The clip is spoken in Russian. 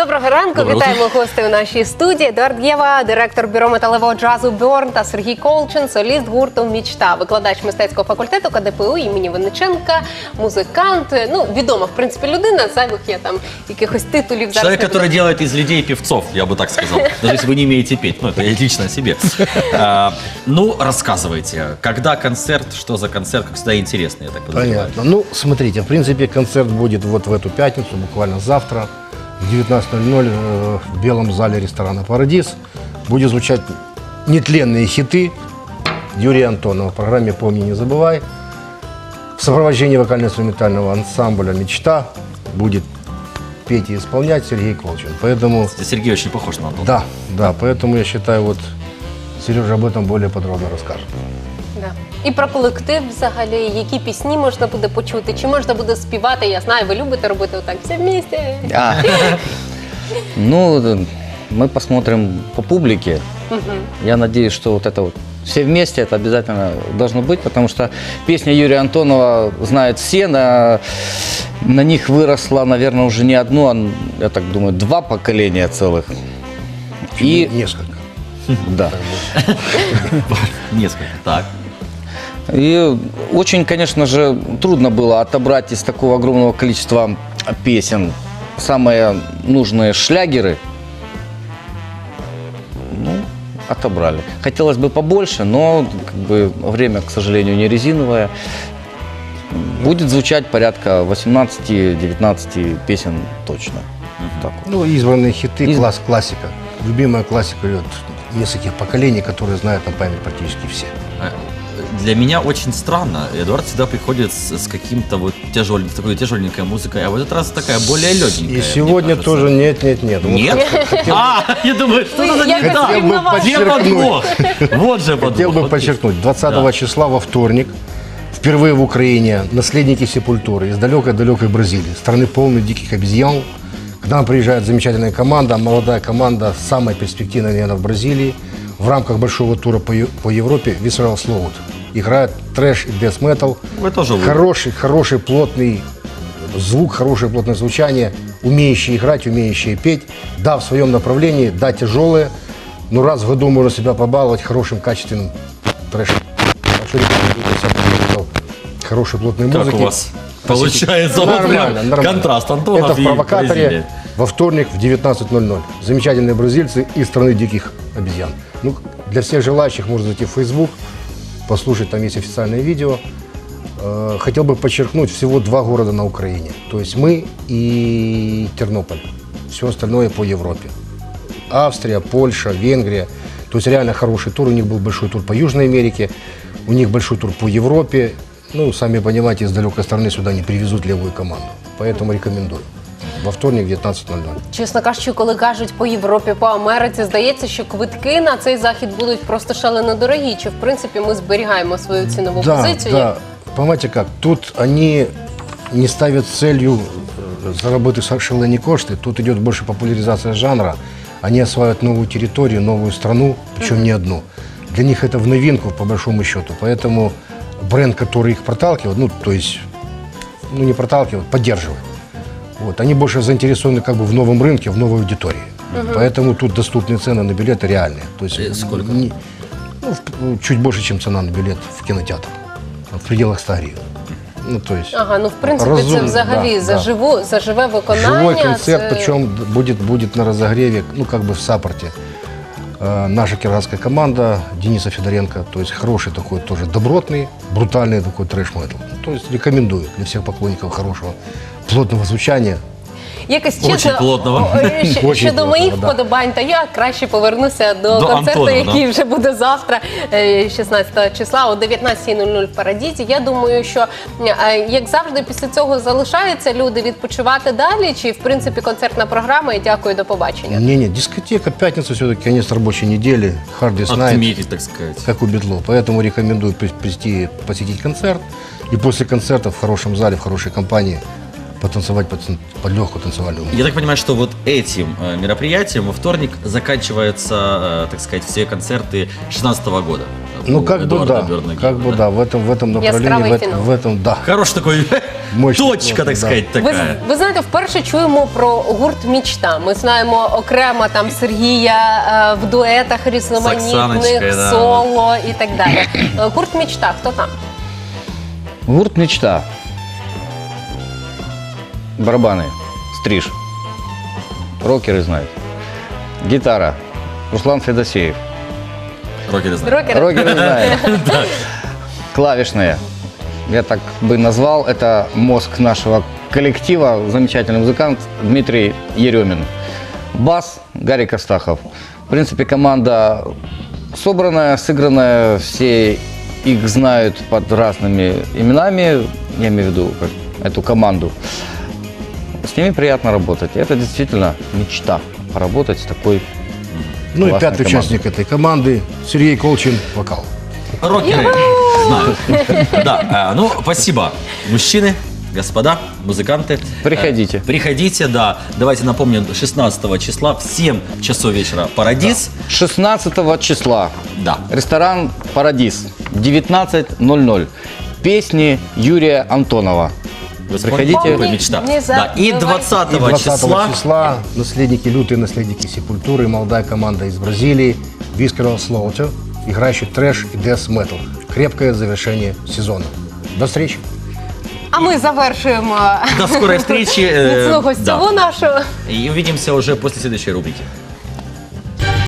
Доброго ранку, Доброе вітаємо гостей у нашій студії. Едуард Єва, директор бюро металевого джазу Бьорн та Сергій Колчин, соліст гурту Мічта, викладач мистецького факультету КДПУ імені Винниченка, музикант. Ну відома в принципі людина. Зайвих я там якихось титулів зараз. Человек, не буду который делает из людей певцов, я бы так сказал. Даже если вы не умеете петь. Ну, это я лично о себе. А, Ну, рассказывайте, когда концерт, что за концерт, как всегда интересно, я так подозреваю. Понятно. Ну, смотрите, в принципе, концерт будет вот в эту пятницу, буквально завтра, в 19.00 э, в Белом зале ресторана «Парадис». Будет звучать нетленные хиты Юрия Антонова в программе «Помни, не забывай». В сопровождении вокально-инструментального ансамбля «Мечта» будет петь и исполнять Сергей Колчин. Поэтому, Сергей очень похож на Антона. да, да, поэтому я считаю, вот Сережа об этом более подробно расскажет. Да. І про колектив взагалі, які пісні можна буде почути, чи можна буде співати. Я знаю, ви любите робити отак все вместе. А, ну, э, мы посмотрим по публике. Я надеюсь, что вот это вот все вместе это обязательно должно быть, потому что песня Юрия Антонова знают все, на, на них выросло, наверное, уже не одно, а, я так думаю, два поколения целых. И Несколько. да. Несколько. Так. И очень, конечно же, трудно было отобрать из такого огромного количества песен самые нужные шлягеры. Ну, отобрали. Хотелось бы побольше, но как бы, время, к сожалению, не резиновое. Будет звучать порядка 18-19 песен точно. Так вот. Ну, избранные хиты, Изб- класс, классика. Любимая классика идет нескольких поколений, которые знают на память практически все. Для меня очень странно. Эдуард всегда приходит с, с каким-то вот тяжелым, с такой тяжеленькой музыкой, а в этот раз такая более легенькая. И сегодня тоже нет, нет, нет. Нет? А, я думаю, что это не так? Где подвох? Вот же подвох. Хотел бы подчеркнуть, 20 Да. числа во вторник, впервые в Украине, наследники сепультуры из далекой-далекой Бразилии, страны полной диких обезьян. К нам приезжает замечательная команда, молодая команда, самая перспективная, наверное, в Бразилии. В рамках большого тура по, по Европе Visceral Slow играет трэш и death metal. Вы тоже. Хороший, хороший, плотный звук, хорошее плотное звучание, умеющие играть, умеющие петь. Да, в своем направлении, да, тяжелые, но раз в году можно себя побаловать хорошим, качественным трэшем. Рекомендую. Хорошей, плотной Как музыки. у вас получается вот Нормально, нормально. контраст Антонов Это в провокаторе Бразилия. во вторник в 19.00. Замечательные бразильцы из страны диких обезьян. Ну, для всех желающих можно зайти в Facebook, послушать, там есть официальное видео. Э, Хотел бы подчеркнуть, всего два города на Украине. То есть мы и Тернополь. Все остальное по Европе. Австрия, Польша, Венгрия. То есть реально хороший тур. У них был большой тур по Южной Америке, у них большой тур по Европе. Ну, сами понимаете, из далекой страны сюда не привезут левую команду. Поэтому рекомендую. Во вторник в 19.00. Чесно кажучи, коли кажуть по Європі, по Америці, здається, що квитки на цей захід будуть просто шалено дорогі. Чи в принципі ми зберігаємо свою цінову Да, позицію? да. Понимаете как, тут они не ставят целью э, заработать шалені кошты, тут идет больше популяризация жанра. Они осваивают новую территорию, новую страну, причем не одну. Для них это в новинку, по большому счету. Поэтому бренд, который их проталкивает, ну, то есть, ну, не проталкивает, поддерживает. Вот, они больше заинтересованы как бы в новом рынке, в новой аудитории. Поэтому тут доступные цены на билеты реальные. То есть, Э, сколько? не- ну, в- чуть больше, чем цена на билет в кинотеатр. В пределах 100 гривен. Ну, то есть, Ага, ну в принципі, це Розумно, взагалі да, за да. живу, за живе виконання. живой концерт, це- причем будет, будет на разогреве, ну, как бы в саппорте. Э, Наша кировская команда Дениса Федоренко, то есть хороший такой тоже добротный, брутальный такой трэш-метал. То есть рекомендую для всех поклонников хорошего плотного звучания. Якось Очень чесно, плотного. о, щ- Очень щодо плотного, моїх да. вподобань, то я краще повернуся до, До концерту, Антонова, який да? вже буде завтра, е, 16 числа о 19.00 в Парадізі. Я думаю, що е, як завжди, після цього залишаються люди відпочивати далі. Чи в принципі концертна програма? І дякую, до побачення. Не-не, дискотека, пятница все-таки, конец рабочей недели, Hard Day's Night, Отметить, так сказать. как у Бедло. Поэтому рекомендую при- прийти посетить концерт. И после концерта в хорошем зале, в хорошей компании потанцевать под, тан- под легкую танцевальную музыку. Я так понимаю, что вот этим э, мероприятием во вторник заканчиваются, э, так сказать, все концерты 16 года. Ну, у как бы Эдуарда да, Бёрна как Гилла, бы да, в этом, в этом направлении, Яскравый в, эт- финал. в этом, да. Хороший такой Мощно, точка, плотно, так да. сказать, Ви, такая. ви знаєте, вперше чуємо про гурт Мічта. Ми знаємо окремо там Сергія е, в дуетах різноманітних, Оксаночкою, да. соло і так далі. Е, Гурт Мічта, хто там? Гурт «Мечта». Барабаны. Стриж. Рокеры знают. Гитара. Руслан Федосеев. Рокеры знают. Рокер? Рокеры знают. Клавишные. Я так бы назвал. Это мозг нашего коллектива. Замечательный музыкант Дмитрий Еремин. Бас Гарик Астахов. В принципе, команда собранная, сыгранная. Все их знают под разными именами. Я имею в виду эту команду. С ними приятно работать. Это действительно мечта. Поработать с такой Ну и пятый команда. участник этой команды Сергей Колчин, вокал. Рокеры. Да, а, ну, спасибо. Мужчины, господа, музыканты. Приходите. Э, Приходите, да. Давайте напомним, 16 числа в 7 часов вечера Парадис. 16 числа. Да. Ресторан «Парадис». 19.00. Песни Юрия Антонова. Вы Приходите. вспомните, мечта. Не Да. И забывайте. 20 И 20 числа числа наследники, лютые наследники Сепультуры, молодая команда из Бразилии, Visceral Slaughter, играющий трэш и death metal. Крепкое завершение сезона. До встречи! А ми завершуємо до скорой встречи. э, міцного да. стілу нашого. И увидимся уже после следующей рубрики.